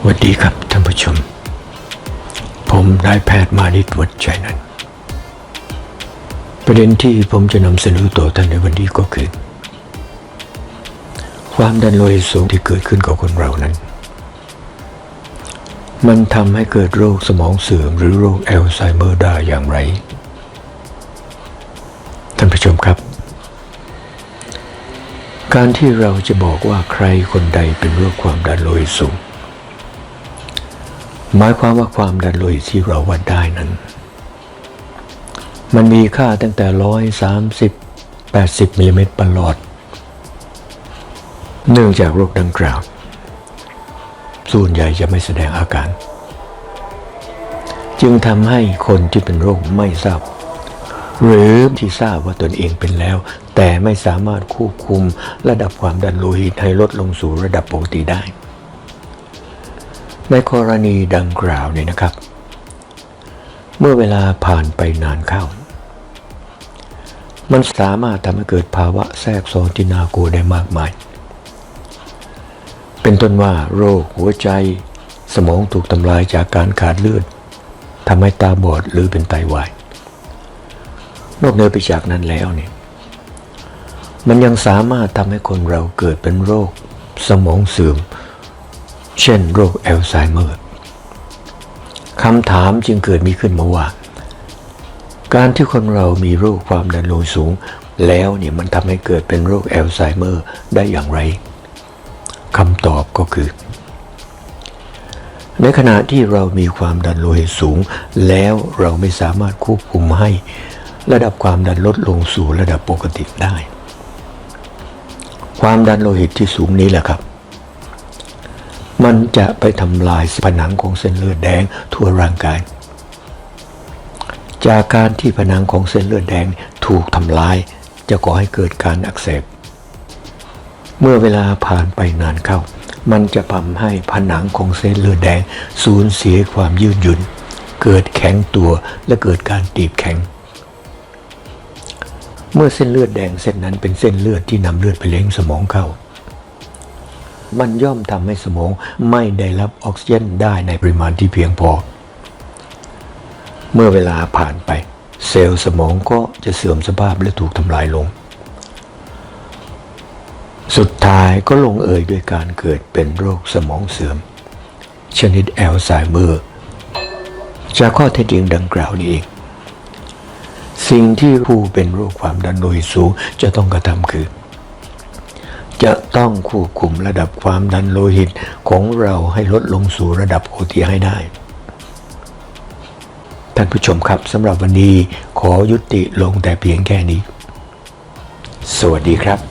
สวัสดีครับท่านผู้ชม ผมนายแพทย์มานิตวัดใจนั้นประเด็นที่ผมจะนำเสนอต่อท่านในวันนี้ก็คือ ความดันโลหิตสูงที่เกิดขึ้นกับคนเรานั้น มันทำให้เกิดโรคสมองเสื่อมหรือโรคอัลไซเมอร์ได้อย่างไร ท่านผู้ชมครับ การที่เราจะบอกว่าใครคนใดเป็นโรคความดันโลหิตสูง หมายความว่าความดันโลหิตที่เราวัดได้นั้น มันมีค่าตั้งแต่ร้อยสามสิบแปดสิบมิลลิเมตรประหลอด เนื่องจากโรคดังกล่าวส่วนใหญ่จะไม่แสดงอาการ จึงทำให้คนที่เป็นโรคไม่ทราบ หรือที่ทราบว่าตนเองเป็นแล้ว แต่ไม่สามารถควบคุมระดับความดันโลหิตให้ลดลงสู่ระดับปกติได้ ในกรณีดังกล่าวเนี่ยนะครับ เมื่อเวลาผ่านไปนานเข้า มันสามารถทำให้เกิดภาวะแทรกซ้อนที่น่ากลัวได้มากมาย เป็นต้นว่าโรคหัวใจสมองถูกทำลายจากการขาดเลือดทำให้ตาบอดหรือเป็นไตวาย นอกเหนือไปจากนั้นแล้วเนี่ยมันยังสามารถทำให้คนเราเกิดเป็นโรค สมองเสื่อม เช่นโรคอัลไซเมอร์คำถามจึงเกิดมีขึ้นมาว่า การที่คนเรามีโรคความดันโลหิตสูง แล้วเนี่ยมันทำให้เกิดเป็นโรคอัลไซเมอร์ได้อย่างไรคำตอบก็คือ ในขณะที่เรามีความดันโลหิตสูง แล้วเราไม่สามารถควบคุมให้ระดับความดันลดลงสู่ระดับปกติได้ ความดันโลหิตที่สูงนี้แหละครับ มันจะไปทำลายผนังของเส้นเลือดแดงทั่วร่างกาย จากการที่ผนังของเส้นเลือดแดงถูกทำลาย จะก่อให้เกิดการอักเสบ เมื่อเวลาผ่านไปนานเข้า มันจะทำให้ผนังของเส้นเลือดแดงสูญเสียความยืดหยุ่น เกิดแข็งตัวและเกิดการตีบแข็งเมื่อเส้นเลือดแดงเส้นนั้นเป็นเส้นเลือดที่นำเลือดไปเลี้ยงสมองเข้า มันย่อมทำให้สมองไม่ได้รับออกซิเจนได้ในปริมาณที่เพียงพอ เมื่อเวลาผ่านไป เซลล์สมองก็จะเสื่อมสภาพและถูกทำลายลง สุดท้ายก็ลงเอยด้วยการเกิดเป็นโรคสมองเสื่อม ชนิดแอลไซเมอร์จากข้อเท็จจริงดังกล่าวนี้เองสิ่งที่ผู้เป็นโรคความดันโลหิตสูงจะต้องกระทำคือ จะต้องควบคุมระดับความดันโลหิตของเราให้ลดลงสู่ระดับปกติให้ได้ ท่านผู้ชมครับสำหรับวันนี้ขอยุติลงแต่เพียงแค่นี้ สวัสดีครับ